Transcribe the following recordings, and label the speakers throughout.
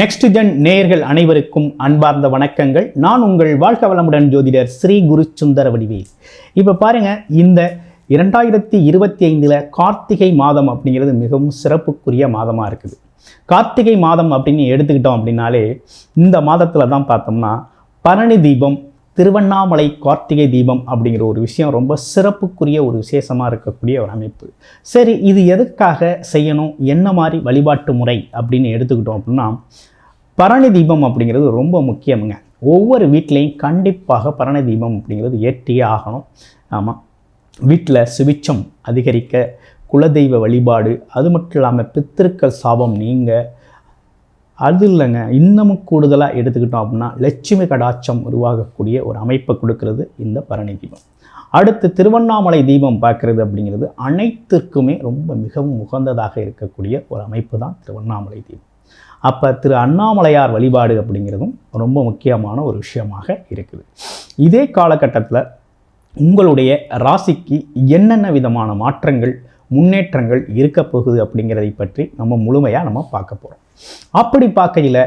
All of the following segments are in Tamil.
Speaker 1: நெக்ஸ்ட் ஜென் நேயர்கள் அனைவருக்கும் அன்பார்ந்த வணக்கங்கள். நான் உங்கள் வாழ்க வளமுடன் ஜோதிடர் ஸ்ரீ குரு சுந்தர வடிவேல். இப்போ பாருங்க இந்த இரண்டாயிரத்தி இருபத்தி ஐந்தில் கார்த்திகை மாதம் அப்படிங்கிறது மிகவும் சிறப்புக்குரிய மாதமாக இருக்குது. கார்த்திகை மாதம் அப்படின்னு எடுத்துக்கிட்டோம் அப்படின்னாலே இந்த மாதத்தில் தான் பார்த்தோம்னா பரணி தீபம் திருவண்ணாமலை கார்த்திகை தீபம் அப்படிங்கிற ஒரு விஷயம் ரொம்ப சிறப்புக்குரிய ஒரு விசேஷமாக இருக்கக்கூடிய ஒரு அமைப்பு. சரி இது எதுக்காக செய்யணும்? என்ன மாதிரி வழிபாட்டு முறை அப்படின்னு எடுத்துக்கிட்டோம் அப்படின்னா பரணி தீபம் அப்படிங்கிறது ரொம்ப முக்கியமுங்க. ஒவ்வொரு வீட்லேயும் கண்டிப்பாக பரணி தீபம் அப்படிங்கிறது ஏற்றியே ஆகணும். ஆமாம் வீட்டில் சுவிச்சம் அதிகரிக்க குலதெய்வ வழிபாடு அது மட்டும் இல்லாமல் பித்திருக்கள் சாபம் நீங்கள் அது இல்லைங்க. இன்னமும் கூடுதலாக எடுத்துக்கிட்டோம் அப்படின்னா லட்சுமி கடாட்சம் உருவாகக்கூடிய ஒரு அமைப்பை கொடுக்கறது இந்த பரணி தீபம். அடுத்து திருவண்ணாமலை தீபம் பார்க்குறது அப்படிங்கிறது அனைத்திற்குமே ரொம்ப மிகவும் உகந்ததாக இருக்கக்கூடிய ஒரு அமைப்பு தான் திருவண்ணாமலை தீபம். அப்போ திரு அண்ணாமலையார் வழிபாடு அப்படிங்கிறதும் ரொம்ப முக்கியமான ஒரு விஷயமாக இருக்குது. இதே காலகட்டத்தில் உங்களுடைய ராசிக்கு என்னென்ன விதமான மாற்றங்கள் முன்னேற்றங்கள் இருக்க போகுது அப்படிங்கிறதை பற்றி நம்ம முழுமையாக நம்ம பார்க்க போகிறோம் அப்படி பார்க்கையில்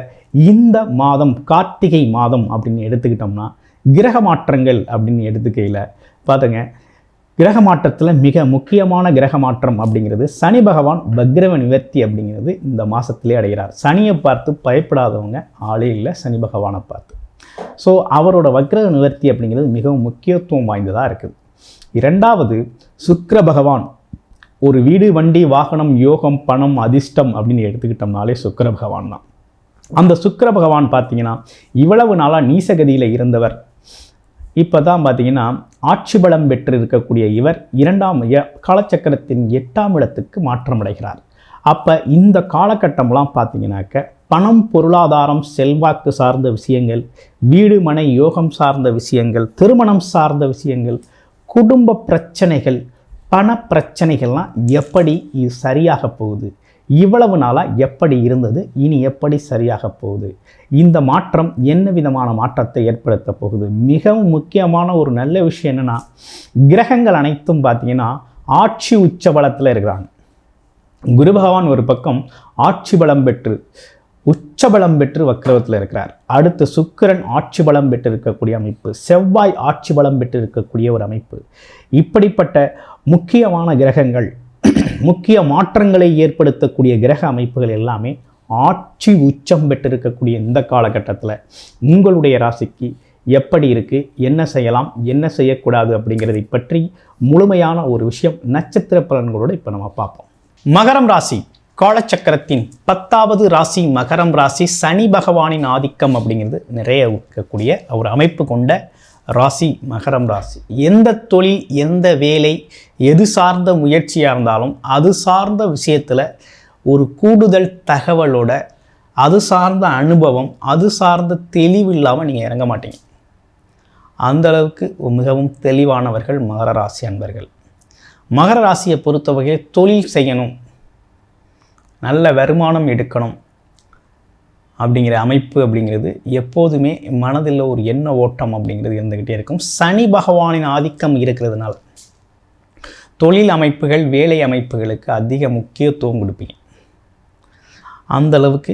Speaker 1: இந்த மாதம் கார்த்திகை மாதம் அப்படின்னு எடுத்துக்கிட்டோம்னா கிரக மாற்றங்கள் அப்படின்னு எடுத்துக்கையில் பார்த்துங்க கிரக மாற்றத்தில் மிக முக்கியமான கிரக மாற்றம் அப்படிங்கிறது சனி பகவான் பக்ரவ நிவர்த்தி அப்படிங்கிறது இந்த மாதத்திலே அடைகிறார். சனியை பார்த்து பயப்படாதவங்க ஆளே இல்லை சனி பகவானை பார்த்து. ஸோ அவரோட வக்ர நிவர்த்தி அப்படிங்கிறது மிகவும் முக்கியத்துவம் வாய்ந்ததாக இருக்குது. இரண்டாவது சுக்கிர பகவான் ஒரு வீடு வண்டி வாகனம் யோகம் பணம் அதிர்ஷ்டம் அப்படின்னு எடுத்துக்கிட்டோம்னாலே சுக்கர பகவான் தான். அந்த சுக்கர பகவான் பார்த்தீங்கன்னா இவ்வளவு நாளாக நீசகதியில் இருந்தவர். இப்போ தான் பார்த்தீங்கன்னா ஆட்சி பலம் பெற்று இருக்கக்கூடிய இவர் இரண்டாம் காலச்சக்கரத்தின் எட்டாம் இடத்துக்கு மாற்றமடைகிறார் அப்போ இந்த காலகட்டம்லாம் பார்த்தீங்கன்னாக்க பணம் பொருளாதாரம் செல்வாக்கு சார்ந்த விஷயங்கள் வீடு மனை யோகம் சார்ந்த விஷயங்கள் திருமணம் சார்ந்த விஷயங்கள் குடும்ப பிரச்சனைகள் பண பிரச்சனைகள்லாம் எப்படி சரியாக போகுது? இவ்வளவு நாளாக எப்படி இருந்தது? இனி எப்படி சரியாக போகுது? இந்த மாற்றம் என்ன விதமான மாற்றத்தை ஏற்படுத்த போகுது? மிகவும் முக்கியமான ஒரு நல்ல விஷயம் என்னென்னா கிரகங்கள் அனைத்தும் பார்த்தீங்கன்னா ஆட்சி உச்ச பலத்தில் இருக்கிறாங்க. குரு பகவான் ஒரு பக்கம் ஆட்சி பலம் பெற்று உச்சபலம் பெற்று வக்ரவத்தில் இருக்கிறார். அடுத்து சுக்கிரன் ஆட்சி பலம் பெற்று இருக்கக்கூடிய அமைப்பு செவ்வாய் ஆட்சி பலம் பெற்று இருக்கக்கூடிய ஒரு அமைப்பு. இப்படிப்பட்ட முக்கியமான கிரகங்கள் முக்கிய மாற்றங்களை ஏற்படுத்தக்கூடிய கிரக அமைப்புகள் எல்லாமே ஆட்சி உச்சம் பெற்றிருக்கக்கூடிய இந்த காலகட்டத்தில் உங்களுடைய ராசிக்கு எப்படி இருக்குது என்ன செய்யலாம் என்ன செய்யக்கூடாது அப்படிங்கிறதை பற்றி முழுமையான ஒரு விஷயம் நட்சத்திர பலன்களோடு இப்போ நம்ம பார்ப்போம். மகரம் ராசி. காலச்சக்கரத்தின் பத்தாவது ராசி மகரம் ராசி சனி பகவானின் ஆதிக்கம் அப்படிங்கிறது நிறைய இருக்கக்கூடிய ஒரு அமைப்பு கொண்ட ராசி மகரம் ராசி. எந்த தொழில் எந்த வேலை எது சார்ந்த முயற்சியாக இருந்தாலும் அது சார்ந்த விஷயத்தில் ஒரு கூடுதல் தகவலோட அது சார்ந்த அனுபவம் அது சார்ந்த தெளிவு இல்லாமல் நீங்கள் இறங்க மாட்டீங்க. அந்த அளவுக்கு மிகவும் தெளிவானவர்கள் மகர ராசி அன்பர்கள். மகர ராசியை பொறுத்தவரையில் தொழில் செய்யணும் நல்ல வருமானம் எடுக்கணும் அப்படிங்கிற அமைப்பு அப்படிங்கிறது எப்போதுமே மனதில் ஒரு எண்ண ஓட்டம் அப்படிங்கிறது இருந்துக்கிட்டே இருக்கும். சனி பகவானின் ஆதிக்கம் இருக்கிறதுனால தொழில் அமைப்புகள் வேலை அமைப்புகளுக்கு அதிக முக்கியத்துவம் கொடுப்பீங்க. அந்தளவுக்கு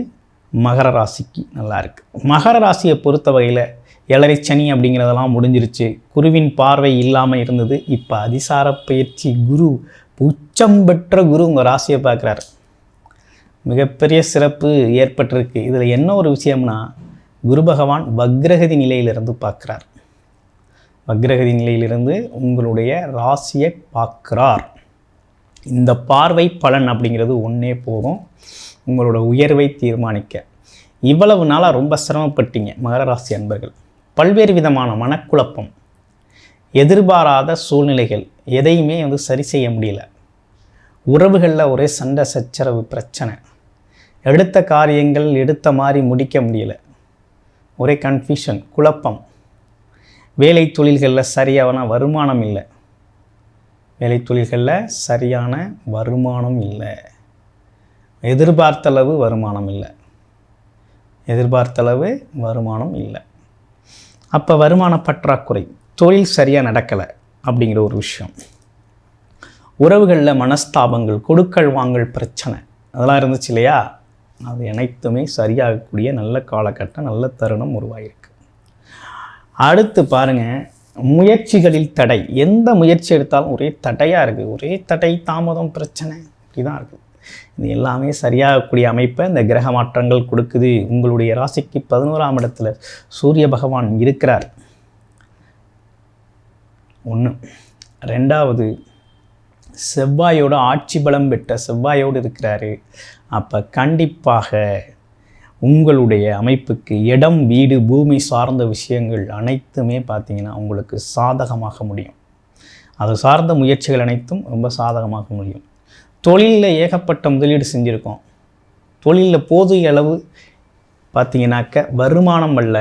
Speaker 1: மகர ராசிக்கு நல்லா இருக்குது மகர ராசியை பொறுத்த வகையில் ஏழரை சனி அப்படிங்கிறதெல்லாம் முடிஞ்சிருச்சு. குருவின் பார்வை இல்லாமல் இருந்தது. இப்போ அதிசார பயிற்சி குரு உச்சம் பெற்ற குரு உங்கள் ராசியை பார்க்குறாரு. மிகப்பெரிய சிறப்பு ஏற்பட்டிருக்கு. இதில் என்ன ஒரு விஷயம்னா குரு பகவான் வக்ரகதி நிலையிலிருந்து பார்க்குறார். வக்ரகதி நிலையிலிருந்து உங்களுடைய ராசியை பார்க்குறார். இந்த பார்வை பலன் அப்படிங்கிறது ஒன்றே போதும். உங்களோட உயர்வை தீர்மானிக்க. இவ்வளவு நாளாக ரொம்ப சிரமப்பட்டீங்க மகர ராசி அன்பர்கள். பல்வேறு விதமான மனக்குழப்பம் எதிர்பாராத சூழ்நிலைகள் எதையுமே வந்து சரி செய்ய முடியல. உறவுகளில் ஒரே சண்டை சச்சரவு பிரச்சனை. எடுத்த காரியங்கள் எடுத்த மாதிரி முடிக்க முடியல. ஒரே கன்ஃபியூஷன் குழப்பம். வேலை தொழில்களில் சரியான வருமானம் இல்லை. வேலை தொழில்களில் சரியான வருமானம் இல்லை. எதிர்பார்த்தளவு வருமானம் இல்லை. எதிர்பார்த்தளவு வருமானம் இல்லை. அப்போ வருமான பற்றாக்குறை தொழில் சரியாக நடக்கலை அப்படிங்கிற ஒரு விஷயம். உறவுகளில் மனஸ்தாபங்கள் கொடுக்கல் வாங்கல் பிரச்சனை அதெல்லாம் இருந்துச்சு இல்லையா? அது அனைத்துமே சரியாகக்கூடிய நல்ல காலகட்டம் நல்ல தருணம் உருவாகிருக்கு அடுத்து பாருங்க முயற்சிகளில் தடை. எந்த முயற்சி எடுத்தாலும் ஒரே தடையாக இருக்குது ஒரே தடை தாமதம் பிரச்சனை இப்படிதான் இருக்குது இது எல்லாமே சரியாகக்கூடிய அமைப்பை இந்த கிரக மாற்றங்கள் கொடுக்குது. உங்களுடைய ராசிக்கு பதினோராம் இடத்துல சூரிய பகவான் இருக்கிறார். ஒன்று ரெண்டாவது செவ்வாயோட ஆட்சி பலம் பெற்ற செவ்வாயோடு இருக்கிறாரு. அப்போ கண்டிப்பாக உங்களுடைய அமைப்புக்கு இடம் வீடு பூமி சார்ந்த விஷயங்கள் அனைத்துமே பார்த்தீங்கன்னா உங்களுக்கு சாதகமாக முடியும். அது சார்ந்த முயற்சிகள் அனைத்தும் ரொம்ப சாதகமாக முடியும். தொழிலில் ஏகப்பட்ட முதலீடு செஞ்சுருக்கோம். தொழிலில் போதிய அளவு பார்த்தீங்கன்னாக்க வருமானம் அல்ல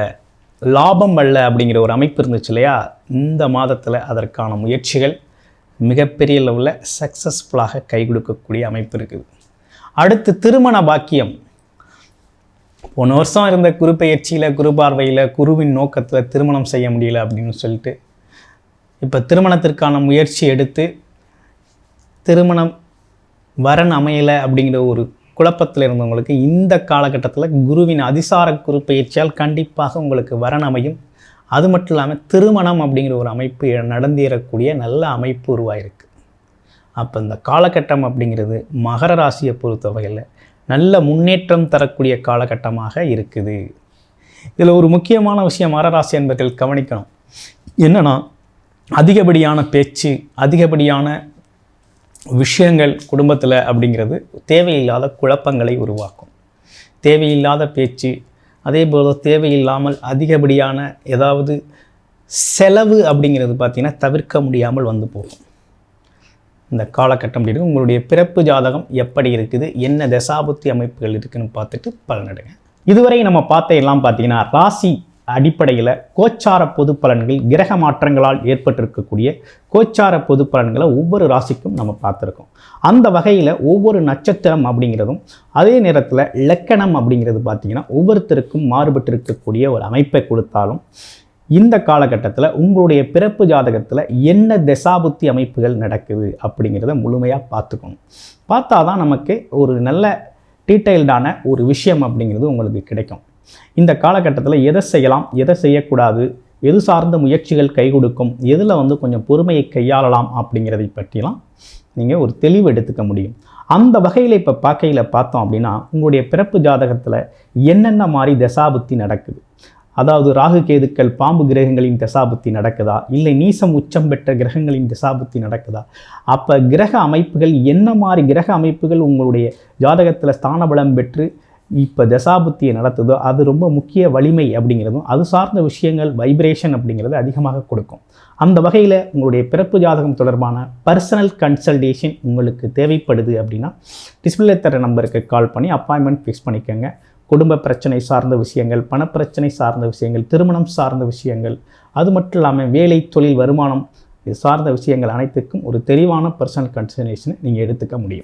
Speaker 1: லாபம் அல்ல அப்படிங்கிற ஒரு அமைப்பு இருந்துச்சு இல்லையா? இந்த மாதத்தில் அதற்கான முயற்சிகள் மிகப்பெரிய லெவலில் சக்ஸஸ்ஃபுல்லாக கை கொடுக்கக்கூடிய அமைப்பு இருக்குது. அடுத்து திருமண பாக்கியம். போன வருஷம் இருந்த குரு பெயர்ச்சியில் குரு பார்வையில் குருவின் நோக்கத்தில் திருமணம் செய்ய முடியல அப்படின்னு சொல்லிட்டு இப்போ திருமணத்திற்கான முயற்சி எடுத்து திருமணம் வரன் அமையலை அப்படிங்கிற ஒரு குழப்பத்தில் இருந்தவங்களுக்கு இந்த காலகட்டத்தில் குருவின் அதிசார குரு பயிற்சியால் கண்டிப்பாக உங்களுக்கு வரன் அமையும். அது மட்டும் இல்லாமல் திருமணம் அப்படிங்கிற ஒரு அமைப்பு நடந்தேறக்கூடிய நல்ல அமைப்பு உருவாயிருக்கு. அப்போ இந்த காலகட்டம் அப்படிங்கிறது மகர ராசியை பொறுத்த வகையில் நல்ல முன்னேற்றம் தரக்கூடிய காலகட்டமாக இருக்குது. இதில் ஒரு முக்கியமான விஷயம் மகர ராசி என்பர்கள் கவனிக்கணும். என்னென்னா அதிகப்படியான பேச்சு அதிகப்படியான விஷயங்கள் குடும்பத்தில் அப்படிங்கிறது தேவையில்லாத குழப்பங்களை உருவாக்கும். தேவையில்லாத பேச்சு அதே போல் தேவையில்லாமல் அதிகப்படியான ஏதாவது செலவு அப்படிங்கிறது பார்த்திங்கன்னா தவிர்க்க முடியாமல் வந்து போகும். இந்த காலகட்டம் அப்படின்னு உங்களுடைய பிறப்பு ஜாதகம் எப்படி இருக்குது? என்ன தசாபுத்தி அமைப்புகள் இருக்குன்னு பார்த்துட்டு பலனடுங்க இதுவரை நம்ம பார்த்த எல்லாம் பார்த்தீங்கன்னா ராசி அடிப்படையில் கோச்சார பொது பலன்கள் கிரக மாற்றங்களால் ஏற்பட்டிருக்கக்கூடிய கோச்சார பொது பலன்களை ஒவ்வொரு ராசிக்கும் நம்ம பார்த்துருக்கோம். அந்த வகையில் ஒவ்வொரு நட்சத்திரம் அப்படிங்கிறதும் அதே நேரத்தில் லக்கணம் அப்படிங்கிறது பார்த்திங்கன்னா ஒவ்வொருத்தருக்கும் மாறுபட்டு இருக்கக்கூடிய ஒரு அமைப்பை கொடுத்தாலும் இந்த காலகட்டத்தில் உங்களுடைய பிறப்பு ஜாதகத்தில் என்ன தசாபுத்தி அமைப்புகள் நடக்குது அப்படிங்கிறத முழுமையாக பார்த்துக்கணும் பார்த்தா தான் நமக்கு ஒரு நல்ல டீட்டெயில்டான ஒரு விஷயம் அப்படிங்கிறது உங்களுக்கு கிடைக்கும். இந்த காலகட்டத்தில் எதை செய்யலாம் எதை செய்யக்கூடாது எது சார்ந்த முயற்சிகள் கை கொடுக்கும் எதில் வந்து கொஞ்சம் பொறுமையை கையாளலாம் அப்படிங்கிறதை பற்றிலாம் நீங்கள் ஒரு தெளிவு எடுத்துக்க முடியும். அந்த வகையில் இப்போ பார்க்கையில் பார்த்தோம் அப்படின்னா உங்களுடைய பிறப்பு ஜாதகத்தில் என்னென்ன மாதிரி தசாபுத்தி நடக்குது? அதாவது ராகு கேதுக்கள் பாம்பு கிரகங்களின் தசாபுத்தி நடக்குதா? இல்லை நீசம் உச்சம் பெற்ற கிரகங்களின் தசாபுத்தி நடக்குதா? அப்போ கிரக அமைப்புகள் என்ன மாதிரி கிரக அமைப்புகள் உங்களுடைய ஜாதகத்தில் ஸ்தானபலம் பெற்று இப்போ தசாபுத்தியை நடத்துதோ அது ரொம்ப முக்கிய வலிமை அப்படிங்கிறதும் அது சார்ந்த விஷயங்கள் வைப்ரேஷன் அப்படிங்கிறது அதிகமாக கொடுக்கும். அந்த வகையில் உங்களுடைய பிறப்பு ஜாதகம் தொடர்பான பர்சனல் கன்சல்டேஷன் உங்களுக்கு தேவைப்படுது அப்படின்னா டிஸ்பிளே தர நம்பருக்கு கால் பண்ணி அப்பாயின்மெண்ட் ஃபிக்ஸ் பண்ணிக்கோங்க. குடும்ப பிரச்சனை சார்ந்த விஷயங்கள் பணப்பிரச்சனை சார்ந்த விஷயங்கள் திருமணம் சார்ந்த விஷயங்கள் அது மட்டும் இல்லாமல் வேலை தொழில் வருமானம் இது சார்ந்த விஷயங்கள் அனைத்துக்கும் ஒரு தெளிவான பர்சனல் கன்சல்டேஷனை நீங்கள் எடுத்துக்க முடியும்.